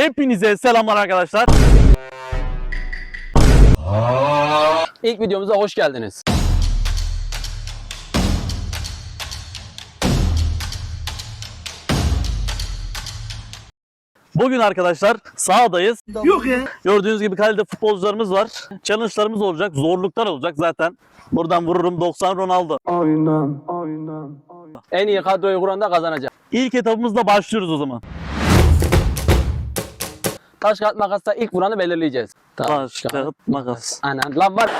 Hepinize selamlar arkadaşlar. İlk videomuza hoş geldiniz. Bugün arkadaşlar sahadayız. Yok ya. Gördüğünüz gibi kalede futbolcularımız var. Challenge'larımız olacak, zorluklar olacak zaten. Buradan vururum 90 Ronaldo. En iyi kadroyu kuran da kazanacak. İlk etapımızla başlıyoruz o zaman. Taş kağıt makasla ilk vuranı belirleyeceğiz. Taş, kağıt, makas. Anan lan var.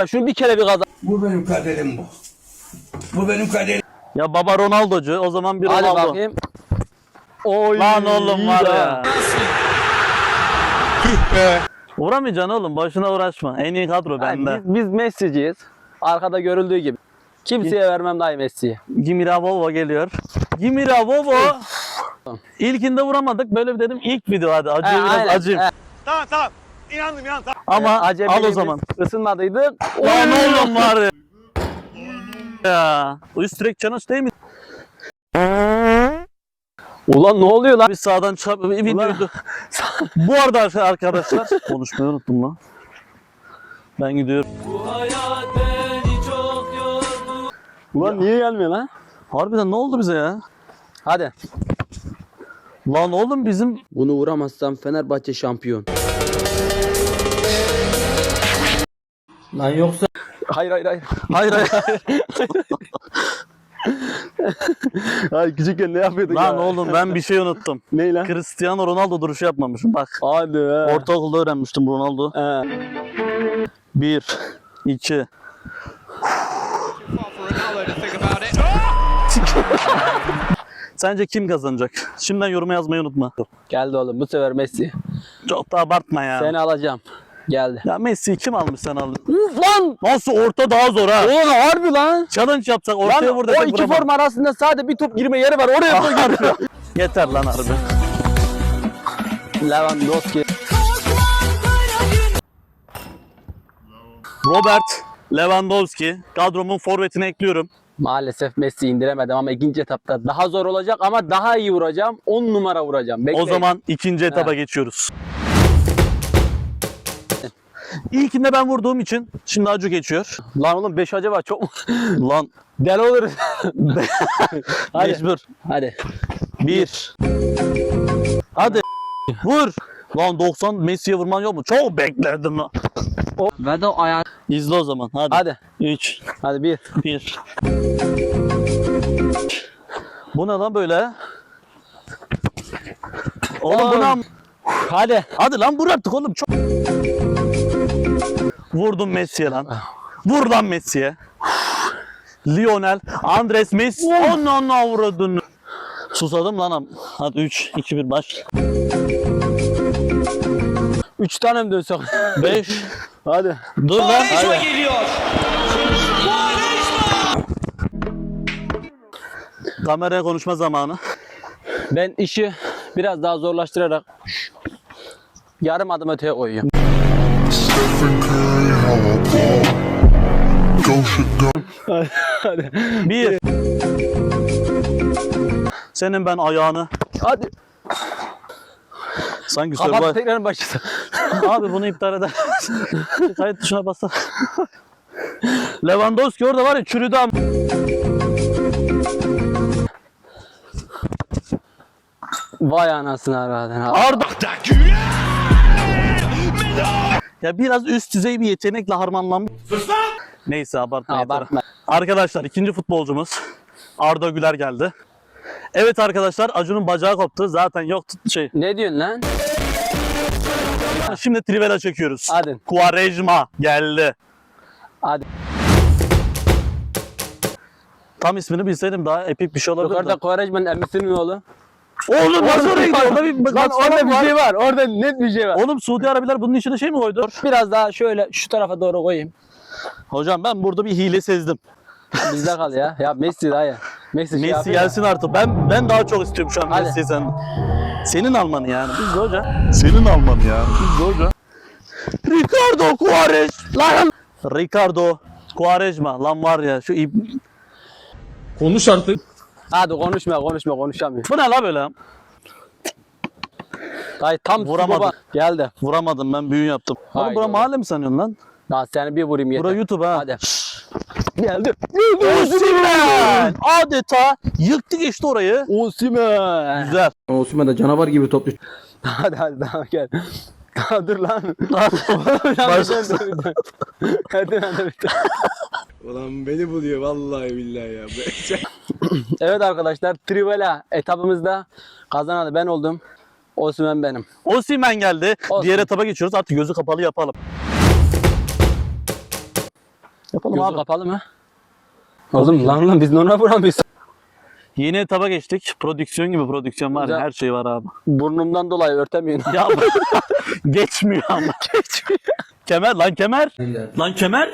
Ya şunu bir kere bir kazan. Bu benim kaderim bu. Bu benim kaderim. Ya baba Ronaldo'cu o zaman bir Hadi Ronaldo. bakayım. Oy. Lan oğlum var ya. Vuramayacaksın oğlum boşuna uğraşma. En iyi kadro Yani bende. biz, biz Messi'ciyiz. Arkada görüldüğü gibi. Kimseye vermem dahi Messi'yi. Gimiravovo geliyor. Gimiravovo. İlkinde vuramadık. Böyle bir dedim ilk video hadi. Acı He, biraz aynen, acıyım. he. Ama Ee, al o zaman. Isınmadıydı. Lan oğlum var ya. Ya. Üst direkt challenge değil mi? Ulan ne oluyor lan? Bir sağdan çarp bir videoydu. Bu arada arkadaşlar konuşmayı unuttum lan. Ben gidiyorum. Ulan niye gelmiyor lan? Harbiden ne oldu bize ya? Hadi. Lan oğlum bizim Bunu vuramazsam Fenerbahçe şampiyon. Lan yoksa Hayır hayır hayır. hayır hayır. Hayır küçükken ne yapıyorduk lan oğlum ben bir şey unuttum. Ne lan? Cristiano Ronaldo duruşu yapmamışım bak. Hadi be. Ortaokulda öğrenmiştim Ronaldo. He. Bir, iki. Sence kim kazanacak? Şimdiden yoruma yazmayı unutma. Geldi oğlum bu sefer Messi. Çok da abartma ya. Seni alacağım. Geldi. Ya Messi kim almış sen aldın? Uf lan! Nasıl orta daha zor ha? Oğlum harbi lan. Challenge yapsak ortaya Lan vur o desek iki vuramam. form arasında sadece bir top girme yeri var. Oraya koy gir. Yeter lan harbi. Lewandowski. Robert Lewandowski kadromun forvetine ekliyorum. Maalesef Messi indiremedim ama ikinci etapta daha zor olacak ama daha iyi vuracağım. 10 numara vuracağım. Bekleyin. O zaman ikinci etaba Ha. geçiyoruz. İlkinde ben vurduğum için şimdi Acu geçiyor. Lan oğlum 5 acaba çok mu? Lan Deli olur. Hadi. mecbur. Hadi. Bir. Hadi. Vur. Lan 90 Messi'ye vurman yok mu? Çok beklerdim lan. Ve de ayağı. İzle o zaman. Hadi. Hadi. 3, Hadi bir. 1. Bu ne lan böyle? Oğlum bu ne? Hadi. Hadi lan vur artık oğlum. Çok... Vurdum Messi'ye lan. Vur lan Messi'ye. Lionel, Andres Messi. Anana vurdun. Susadım lan. Hadi 3, 2, 1 baş. 3 tane mi dönsek? 5. Hadi. Dur lan. Hadi. Kameraya konuşma zamanı. Ben işi biraz daha zorlaştırarak yarım adım öteye koyuyorum. Bir. Senin ben ayağını. Hadi. Sanki Kapat Survivor. tekrar başla. Abi bunu iptal eder. Kayıt tuşuna bassa. Lewandowski orada var ya çürüdü am. Vay anasını aradan. Arda. Ya biraz üst düzey bir yetenekle harmanlanmış. Neyse abartma yeter. Abartma. Arkadaşlar ikinci futbolcumuz Arda Güler geldi. Evet arkadaşlar Acun'un bacağı koptu. Zaten yok şey. Ne diyorsun lan? Şimdi Trivela çekiyoruz. Hadi. Quaresma geldi. Hadi. Tam ismini bilseydim daha epik bir şey olabilirdi. Yukarıda Kovarejman'ın emmisinin oğlu. Oğlum nasıl oraya gidiyor? Orada bir Lan orada bir var. şey var. Orada net bir şey var. Oğlum Suudi Arabiler bunun içine şey mi koydu? Biraz daha şöyle şu tarafa doğru koyayım. Hocam ben burada bir hile sezdim. Bizde kal ya. Ya Messi daha ya. Messi, şey Messi ya. gelsin artık. Ben ben daha çok istiyorum şu an Hadi. Messi'yi sen. Senin almanı yani. Biz de hoca. Senin almanı yani. Biz de hoca. Ricardo Quares. Lan. Ricardo Quaresma. Lan var ya şu ip... Konuş artık. Hadi konuşma konuşma konuşamıyor. Bu ne la böyle? Dayı tam Vuramadım. baba geldi. Vuramadım ben büyü yaptım. Oğlum bura mahalle mi sanıyorsun lan? Daha seni bir vurayım yeter. Bura YouTube ha. Hadi. Geldi. Osimhen! Adeta yıktı geçti orayı. Osimhen. Güzel. Osimhen de canavar gibi toplu. hadi hadi daha gel. Daha dur lan. Hadi hadi. Ulan beni buluyor vallahi billahi ya. Evet arkadaşlar Trivela etapımızda kazanan ben oldum. Osimhen benim. Osimhen geldi. Olsun. Diğer etaba geçiyoruz. Artık gözü kapalı yapalım. Yapalım Gözü abi. kapalı mı? Oğlum lan lan biz normal vuramıyoruz. Yeni etaba geçtik. Prodüksiyon gibi prodüksiyon var. ya. Her şey var abi. Burnumdan dolayı örtemiyorum. Ya geçmiyor ama. Geçmiyor. Kemer lan kemer. Lan kemer.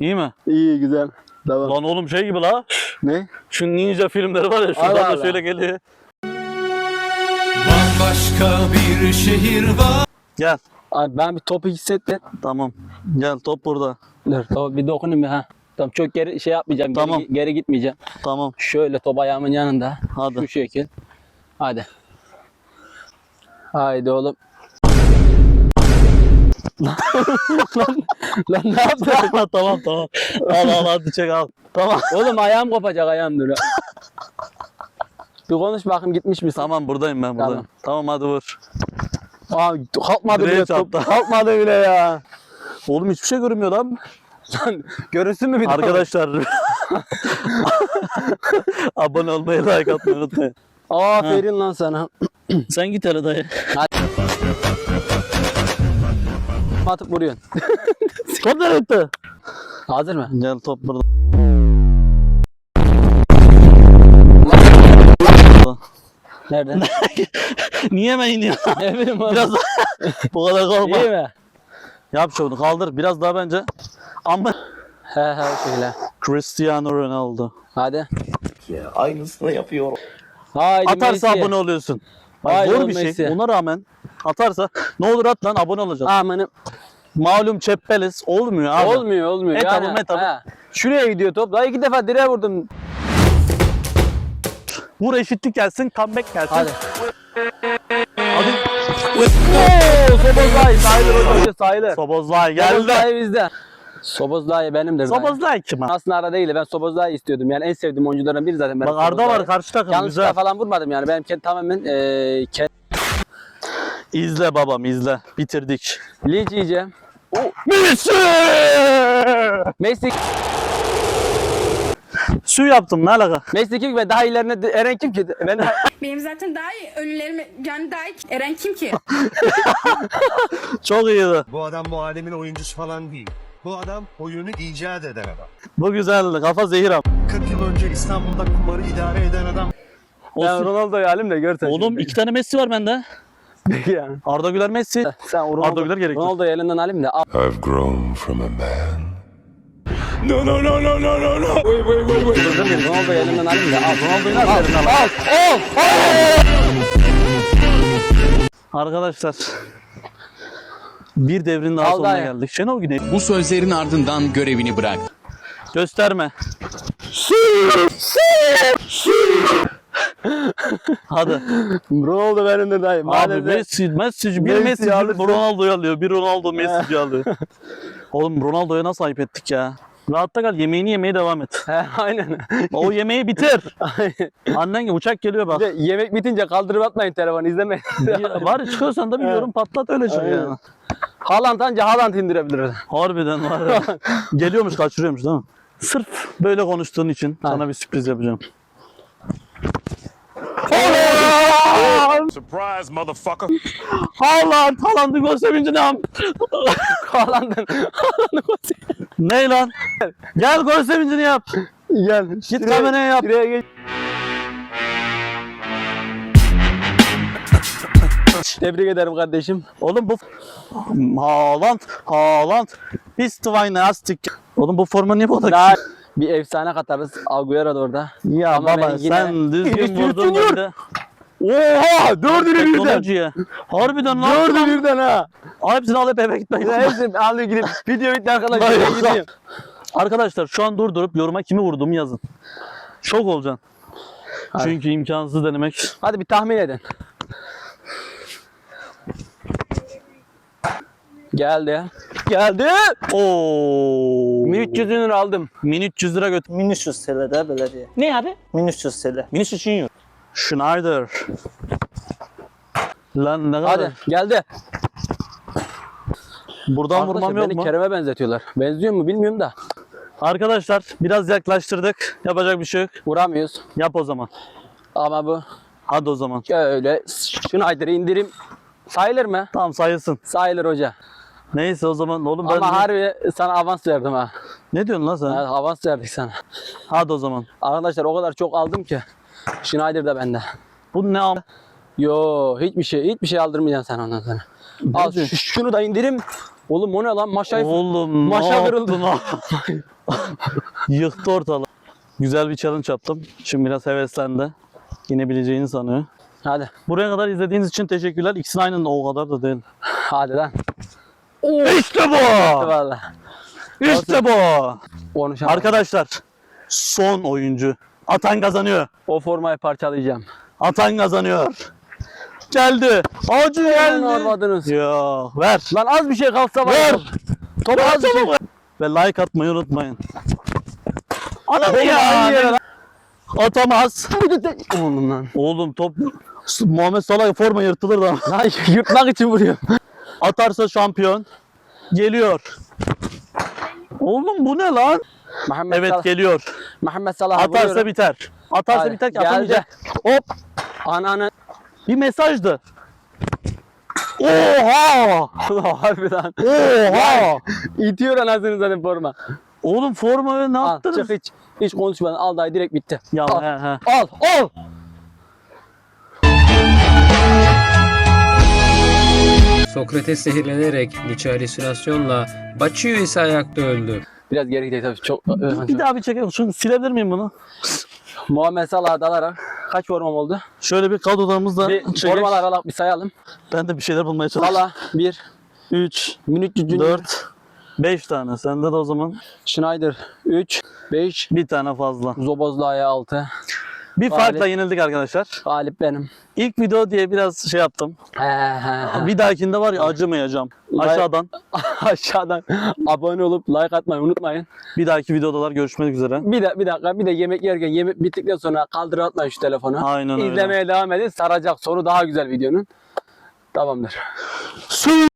İyi mi? İyi güzel. Tamam. Lan oğlum şey gibi la. Ne? Şu ninja filmleri var ya şuradan Allah da Allah. şöyle geliyor. Bambaşka bir şehir var. Gel. Abi ben bir topu hissettim. Tamam. Gel top burada. Dur tamam bir dokunayım bir ha. Tamam çok geri şey yapmayacağım. Geri, Tamam. geri gitmeyeceğim. Tamam. Şöyle top ayağımın yanında. Hadi. Şu şekil. Hadi. Haydi oğlum. lan, lan, ne yaptın? tamam tamam tamam. Al al hadi çek al. Tamam. oğlum ayağım kopacak ayağım dur. bir konuş bakayım gitmiş misin? Tamam buradayım ben buradayım. Tamam, hadi vur. Aa, kalkmadı bile top. Kalkmadı bile ya. Oğlum hiçbir şey görünmüyor lan. Lan görünsün mü bir? Arkadaşlar. Abone olmayı, like atmayı unutmayın. Aferin lan sana. Sen git hele dayı. Atıp vuruyorsun. Top nereye gitti? Hazır mı? Gel top burada. Nerede? Niye hemen iniyor? ne bileyim abi. Biraz daha. Bu kadar korkma. İyi mi? Yap şunu kaldır. Biraz daha bence. Ama He he şöyle. Cristiano Ronaldo. Hadi. Aynısını yapıyor. Haydi Atarsa Messi. abone oluyorsun. Bak, Haydi zor bir şey. Messi. Ona rağmen atarsa ne olur at lan abone olacağız. Amanım. Malum çeppeliz. Olmuyor abi. Olmuyor olmuyor. Etabı yani, metabı. he. Şuraya gidiyor top. Daha iki defa direğe vurdum. Vur eşitlik gelsin. Comeback gelsin. Hadi. Hadi. Oo, Sobozlay. Sayılır hocam. Sayılır. Sobozlay geldi. Sobozlay bizde. Sobozlay benimdir. Sobozlay kim? Aslında ara değil. Ben Sobozlay istiyordum. Yani en sevdiğim oyunculardan biri zaten. benim Bak Arda Sobozlay. var karşı takım Yanlışlıkla güzel. falan vurmadım yani. Benim kendi tamamen eee İzle babam izle. Bitirdik. Linç yiyeceğim. Messi! Messi, Su yaptım ne alaka? Messi kim ve daha ilerine de- Eren kim ki? Ben Benim zaten daha iyi ölülerime yani daha iyi Eren kim ki? Çok iyiydi. Bu adam bu alemin oyuncusu falan değil. Bu adam oyunu icat eden adam. Bu güzeldi. Kafa zehir am. 40 yıl önce İstanbul'da kumarı idare eden adam. ben Olsun. Ronaldo'yu halim de görsen. Oğlum iki tane Messi var bende. yani. Arda Güler Messi. Sen Ronaldo, Arda Güler gerekli. Ronaldo'yu elinden halim de al. I've grown from a man. Ronaldo'yu elinden halim de al. Ronaldo'yu nasıl elinden al? Arkadaşlar. Bir devrin daha Al sonuna dayı. geldik. Şenol Güney Bu sözlerin ardından görevini bırak. gösterme. Hadi. Ronaldo benim de dayı. Abi. Messi, Messi bir Messi Messi, Ronaldo'yu alıyor. Bir Ronaldo Messi'yi alıyor. Oğlum Ronaldo'ya nasıl ayıp ettik ya? Rahatta kal yemeğini yemeye devam et. He, aynen. O yemeği bitir. Annen gibi uçak geliyor bak. Bir de yemek bitince kaldırıp atmayın telefonu izlemeyin. Ya Var çıkıyorsan da bir yorum patlat öyle çık Aynen. yani. Haaland anca Haaland indirebilir. Harbiden var ya. Geliyormuş kaçırıyormuş değil mi? Sırf böyle konuştuğun için sana bir sürpriz yapacağım. Surprise, motherfucker. Haaland, Haaland'ın gol sevinci ne am? Haaland'ın. Ne lan? Gel gol sevincini yap. Gel. Git kameraya yap. Şuraya geç. Tebrik ederim kardeşim. Oğlum bu Haaland, Haaland. Biz Twine'ı astık. Oğlum bu forma niye bu kadar? bir efsane katarız. Agüero da orada. Ya Ama baba yine- sen düzgün vurdun. Oha! Dördünü birden. Teknolojiye. Harbiden lan. Dördü lan. birden ha. Abi hepsini alıp eve gitmek lazım. hepsini alıp gidip video bitti arkadaşlar. Vay ben Arkadaşlar şu an durdurup yoruma kimi vurduğumu yazın. Şok olacaksın. Abi. Çünkü imkansız denemek. Hadi bir tahmin edin. Geldi. Geldi. Oo. 1300 lira aldım. 1300 lira götür. 1300 TL de böyle diye. Ne abi? 1300 TL. 1300 euro. Schneider. Lan ne kadar? Hadi geldi. Buradan Arkadaşlar vurmam yok beni mu? Kerem'e benzetiyorlar. Benziyor mu bilmiyorum da. Arkadaşlar biraz yaklaştırdık. Yapacak bir şey yok. Vuramıyoruz. Yap o zaman. Ama bu Hadi o zaman. şöyle Schneider'i indirim sayılır mı? Tamam sayılsın. Sayılır hoca. Neyse o zaman oğlum ben... Ama harbi sana avans verdim ha. Ne diyorsun lan sen? Evet, avans verdik sana. Hadi o zaman. Arkadaşlar o kadar çok aldım ki. Schneider de bende. Bu ne am... Yo hiçbir şey hiçbir şey aldırmayacaksın sen ondan sonra. Al şu- şunu da indirim. Oğlum o ne lan maşayı Oğlum Maşa kırıldı. Yıktı ortalığı. Güzel bir challenge yaptım. Şimdi biraz heveslendi. Yenebileceğini sanıyor. Hadi. Buraya kadar izlediğiniz için teşekkürler. İkisinin aynı o kadar da değil. Hadi lan. İşte bu! Valla. İşte bu! Arkadaşlar son oyuncu. Atan kazanıyor. O formayı parçalayacağım. Atan kazanıyor. Geldi. Acı Lan geldi. olmadınız. Ya ver. Lan az bir şey kalsa var. Ver. Top az bir şey. Ve like atmayı unutmayın. Anam ya. lan. Atamaz. Oğlum lan. Oğlum top Muhammed Salah forma yırtılır da. Lan yırtmak için vuruyor. Atarsa şampiyon. Geliyor. Oğlum bu ne lan? Muhammed Evet Salah. geliyor. Muhammed Salah Atarsa biter. Atarsa Hadi, biter ki geldi. atamayacak. Hop. Ananı. Bir mesajdı. Oha! Harbi lan. Oha! İtiyor anasını zaten forma. Oğlum forma ne Al yaptınız? çık hiç. Hiç konuşmadan al dayı direkt bitti. Ya al. he he. al al. Sokrates zehirlenerek Nietzsche halüsinasyonla Baccio ise ayakta öldü. Biraz geri gidelim tabii çok. Bir daha bir çekelim. Şunu silebilir miyim bunu? Muhammed Salah'a dalarak kaç formam oldu? Şöyle bir kadrolarımızda Bir çekek. formalar alak bir sayalım. Ben de bir şeyler bulmaya çalışıyorum. Salah 1, 3, Minut 4, 5 tane. Sende de o zaman Schneider 3, 5, bir tane fazla. Zobozlaya 6. Bir Galip. farkla yenildik arkadaşlar. Galip benim. İlk video diye biraz şey yaptım. He he he. Bir dahakinde var ya acımayacağım. Like- Aşağıdan. Aşağıdan abone olup like atmayı unutmayın. Bir dahaki videodalar görüşmek üzere. Bir de bir dakika bir de yemek yerken yemek bittikten sonra kaldır atmayın şu telefonu. Aynen öyle. İzlemeye devam edin. Saracak sonu daha güzel videonun. Tamamdır. Su